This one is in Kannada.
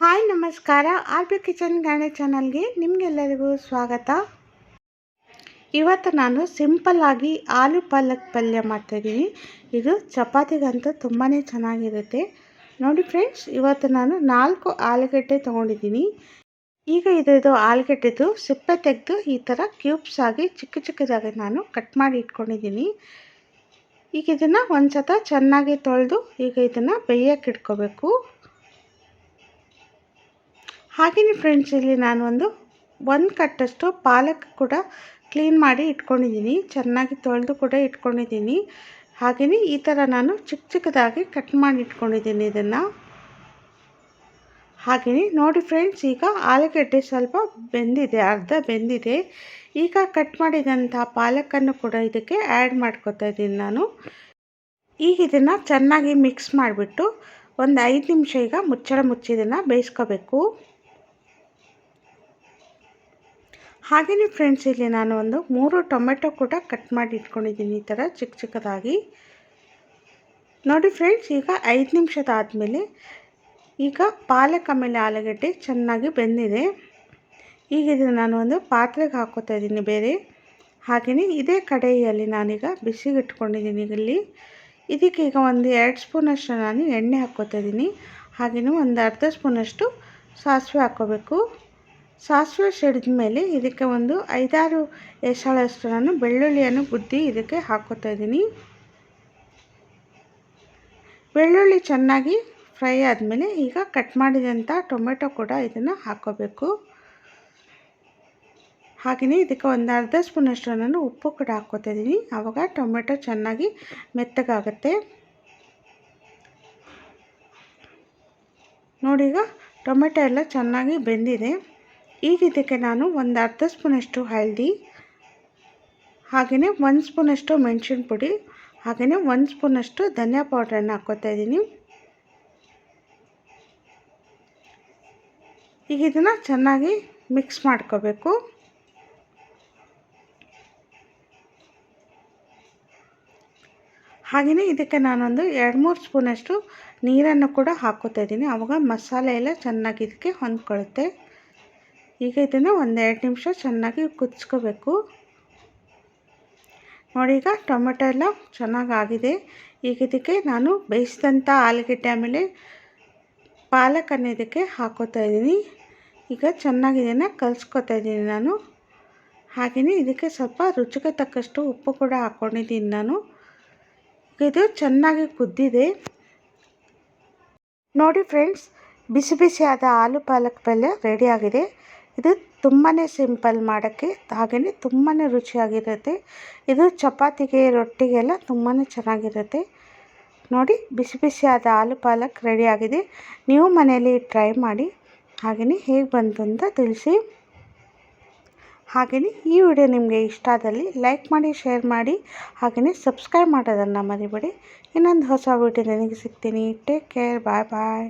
ಹಾಯ್, ನಮಸ್ಕಾರ. ಆರ್ ಬಿ ಕಿಚನ್ ಗಾಣೆ ಚಾನಲ್ಗೆ ನಿಮಗೆಲ್ಲರಿಗೂ ಸ್ವಾಗತ. ಇವತ್ತು ನಾನು ಸಿಂಪಲ್ಲಾಗಿ ಆಲೂ ಪಾಲಕ್ ಪಲ್ಯ ಮಾಡ್ತಾಯಿದ್ದೀನಿ ಇದು ಚಪಾತಿಗಂತೂ ತುಂಬಾ ಚೆನ್ನಾಗಿರುತ್ತೆ. ನೋಡಿ ಫ್ರೆಂಡ್ಸ್, ಇವತ್ತು ನಾನು ನಾಲ್ಕು ಆಲೂಗಡ್ಡೆ ತೊಗೊಂಡಿದ್ದೀನಿ. ಈಗ ಇದರದು ಆಲೂಗಡ್ಡೆದು ಸಿಪ್ಪೆ ತೆಗೆದು ಈ ಥರ ಕ್ಯೂಬ್ಸ್ ಆಗಿ ಚಿಕ್ಕ ಚಿಕ್ಕದಾಗಿ ನಾನು ಕಟ್ ಮಾಡಿ ಇಟ್ಕೊಂಡಿದ್ದೀನಿ. ಈಗ ಇದನ್ನು ಒಂದು ಸತ ಚೆನ್ನಾಗಿ ತೊಳೆದು ಈಗ ಇದನ್ನು ಬೇಯಕ್ಕೆ ಇಟ್ಕೋಬೇಕು. ಹಾಗೆಯೇ ಫ್ರೆಂಡ್ಸ್ ಇಲ್ಲಿ ನಾನು ಒಂದು ಒಂದು ಕಟ್ಟಷ್ಟು ಪಾಲಕ್ ಕೂಡ ಕ್ಲೀನ್ ಮಾಡಿ ಇಟ್ಕೊಂಡಿದ್ದೀನಿ. ಚೆನ್ನಾಗಿ ತೊಳೆದು ಕೂಡ ಇಟ್ಕೊಂಡಿದ್ದೀನಿ. ಹಾಗೆಯೇ ಈ ಥರ ನಾನು ಚಿಕ್ಕ ಚಿಕ್ಕದಾಗಿ ಕಟ್ ಮಾಡಿ ಇಟ್ಕೊಂಡಿದ್ದೀನಿ ಇದನ್ನು. ಹಾಗೆಯೇ ನೋಡಿ ಫ್ರೆಂಡ್ಸ್ ಈಗ ಆಲೂಗಡ್ಡೆ ಸ್ವಲ್ಪ ಬೆಂದಿದೆ, ಅರ್ಧ ಬೆಂದಿದೆ. ಈಗ ಕಟ್ ಮಾಡಿದಂಥ ಪಾಲಕನ್ನು ಕೂಡ ಇದಕ್ಕೆ ಆ್ಯಡ್ ಮಾಡ್ಕೊತಾ ಇದ್ದೀನಿ ನಾನು. ಈಗ ಇದನ್ನು ಚೆನ್ನಾಗಿ ಮಿಕ್ಸ್ ಮಾಡಿಬಿಟ್ಟು ಒಂದು ಐದು ನಿಮಿಷ ಈಗ ಮುಚ್ಚಳ ಮುಚ್ಚಿದನ್ನು ಬೇಯಿಸ್ಕೋಬೇಕು. ಹಾಗೆಯೇ ಫ್ರೆಂಡ್ಸ್ ಇಲ್ಲಿ ನಾನು ಒಂದು ಮೂರು ಟೊಮೆಟೊ ಕೂಡ ಕಟ್ ಮಾಡಿ ಇಟ್ಕೊಂಡಿದ್ದೀನಿ ಈ ಥರ ಚಿಕ್ಕ ಚಿಕ್ಕದಾಗಿ. ನೋಡಿ ಫ್ರೆಂಡ್ಸ್ ಈಗ ಐದು ನಿಮಿಷದ ಆದಮೇಲೆ ಈಗ ಪಾಲಕ್ ಆಮೇಲೆ ಆಲೂಗಡ್ಡೆ ಚೆನ್ನಾಗಿ ಬೆಂದಿದೆ. ಈಗ ಇದನ್ನು ನಾನು ಒಂದು ಪಾತ್ರೆಗೆ ಹಾಕೋತಾ ಇದ್ದೀನಿ ಬೇರೆ. ಹಾಗೆಯೇ ಇದೇ ಕಡೆಯಲ್ಲಿ ನಾನೀಗ ಬಿಸಿಗೆ ಇಟ್ಕೊಂಡಿದ್ದೀನಿ ಇಲ್ಲಿ. ಇದಕ್ಕೆ ಈಗ ಒಂದು ಎರಡು ಸ್ಪೂನಷ್ಟು ನಾನು ಎಣ್ಣೆ ಹಾಕ್ಕೋತಾ ಇದ್ದೀನಿ. ಹಾಗೆಯೇ ಒಂದು ಅರ್ಧ ಸ್ಪೂನಷ್ಟು ಸಾಸಿವೆ ಹಾಕ್ಕೋಬೇಕು ಸಾಸಿವೆ ಸಿಡಿದ ಮೇಲೆ ಇದಕ್ಕೆ ಒಂದು ಐದಾರು ಎಸಳಷ್ಟು ನಾನು ಬೆಳ್ಳುಳ್ಳಿಯನ್ನು ಬುದ್ದಿ ಇದಕ್ಕೆ ಹಾಕೋತಾ ಇದ್ದೀನಿ. ಬೆಳ್ಳುಳ್ಳಿ ಚೆನ್ನಾಗಿ ಫ್ರೈ ಆದಮೇಲೆ ಈಗ ಕಟ್ ಮಾಡಿದಂಥ ಟೊಮೆಟೊ ಕೂಡ ಇದನ್ನು ಹಾಕೋಬೇಕು. ಹಾಗೆಯೇ ಇದಕ್ಕೆ ಒಂದು ಅರ್ಧ ಸ್ಪೂನಷ್ಟು ನಾನು ಉಪ್ಪು ಕೂಡ ಹಾಕ್ಕೋತಾ ಇದ್ದೀನಿ. ಆವಾಗ ಟೊಮೆಟೊ ಚೆನ್ನಾಗಿ ಮೆತ್ತಗಾಗುತ್ತೆ. ನೋಡಿ ಈಗ ಟೊಮೆಟೊ ಎಲ್ಲ ಚೆನ್ನಾಗಿ ಬೆಂದಿದೆ. ಈಗ ಇದಕ್ಕೆ ನಾನು ಒಂದು ಅರ್ಧ ಸ್ಪೂನಷ್ಟು ಹಳದಿ, ಹಾಗೆಯೇ ಒಂದು ಸ್ಪೂನಷ್ಟು ಮೆಣಸಿನ ಪುಡಿ, ಹಾಗೆಯೇ ಒಂದು ಸ್ಪೂನಷ್ಟು ಧನಿಯಾ ಪೌಡ್ರನ್ನು ಹಾಕ್ಕೋತಾ ಇದ್ದೀನಿ. ಈಗ ಇದನ್ನು ಚೆನ್ನಾಗಿ ಮಿಕ್ಸ್ ಮಾಡ್ಕೋಬೇಕು. ಹಾಗೆಯೇ ಇದಕ್ಕೆ ನಾನೊಂದು ಎರಡು ಮೂರು ಸ್ಪೂನಷ್ಟು ನೀರನ್ನು ಕೂಡ ಹಾಕೋತಾ ಇದ್ದೀನಿ. ಆವಾಗ ಮಸಾಲೆ ಎಲ್ಲ ಚೆನ್ನಾಗಿ ಇದಕ್ಕೆ ಹೊಂದ್ಕೊಳ್ಳುತ್ತೆ. ಈಗ ಇದನ್ನು ಒಂದೆರಡು ನಿಮಿಷ ಚೆನ್ನಾಗಿ ಕುದಿಸ್ಕೋಬೇಕು. ನೋಡಿ ಈಗ ಟೊಮೆಟೊ ಎಲ್ಲ ಚೆನ್ನಾಗಿ ಆಗಿದೆ ಈಗ ಇದಕ್ಕೆ ನಾನು ಬೇಯಿಸಿದಂಥ ಆಲೂಗಡ್ಡೆ ಆಮೇಲೆ ಪಾಲಕನ್ನು ಇದಕ್ಕೆ ಹಾಕೋತಾ ಇದ್ದೀನಿ. ಈಗ ಚೆನ್ನಾಗಿ ಇದನ್ನು ಕಲಿಸ್ಕೊತಾ ಇದ್ದೀನಿ ನಾನು. ಹಾಗೆಯೇ ಇದಕ್ಕೆ ಸ್ವಲ್ಪ ರುಚಿಗೆ ತಕ್ಕಷ್ಟು ಉಪ್ಪು ಕೂಡ ಹಾಕ್ಕೊಂಡಿದ್ದೀನಿ ನಾನು. ಇದು ಚೆನ್ನಾಗಿ ಕುದ್ದಿದೆ. ನೋಡಿ ಫ್ರೆಂಡ್ಸ್, ಬಿಸಿ ಬಿಸಿಯಾದ ಆಲೂ ಪಾಲಕ್ ಪಲ್ಯ ರೆಡಿಯಾಗಿದೆ ಇದು ತುಂಬಾ ಸಿಂಪಲ್ ಮಾಡೋಕ್ಕೆ ಹಾಗೆಯೇ ತುಂಬಾ ರುಚಿಯಾಗಿರುತ್ತೆ. ಇದು ಚಪಾತಿಗೆ, ರೊಟ್ಟಿಗೆಲ್ಲ ತುಂಬಾ ಚೆನ್ನಾಗಿರುತ್ತೆ. ನೋಡಿ, ಬಿಸಿ ಬಿಸಿಯಾದ ಆಲೂ ಪಾಲಕ್ ರೆಡಿಯಾಗಿದೆ ನೀವು ಮನೆಯಲ್ಲಿ ಟ್ರೈ ಮಾಡಿ ಹಾಗೆಯೇ ಹೇಗೆ ಬಂತು ಅಂತ ತಿಳಿಸಿ. ಹಾಗೆಯೇ ಈ ವಿಡಿಯೋ ನಿಮಗೆ ಇಷ್ಟ ಆದಲ್ಲಿ ಲೈಕ್ ಮಾಡಿ ಶೇರ್ ಮಾಡಿ ಹಾಗೆಯೇ ಸಬ್ಸ್ಕ್ರೈಬ್ ಮಾಡೋದನ್ನು ಮರಿಬೇಡಿ. ಇನ್ನೊಂದು ಹೊಸ ವಿಡಿಯೋ ನನಗೆ ಸಿಗ್ತೀನಿ. ಟೇಕ್ ಕೇರ್ ಬಾಯ್ ಬಾಯ್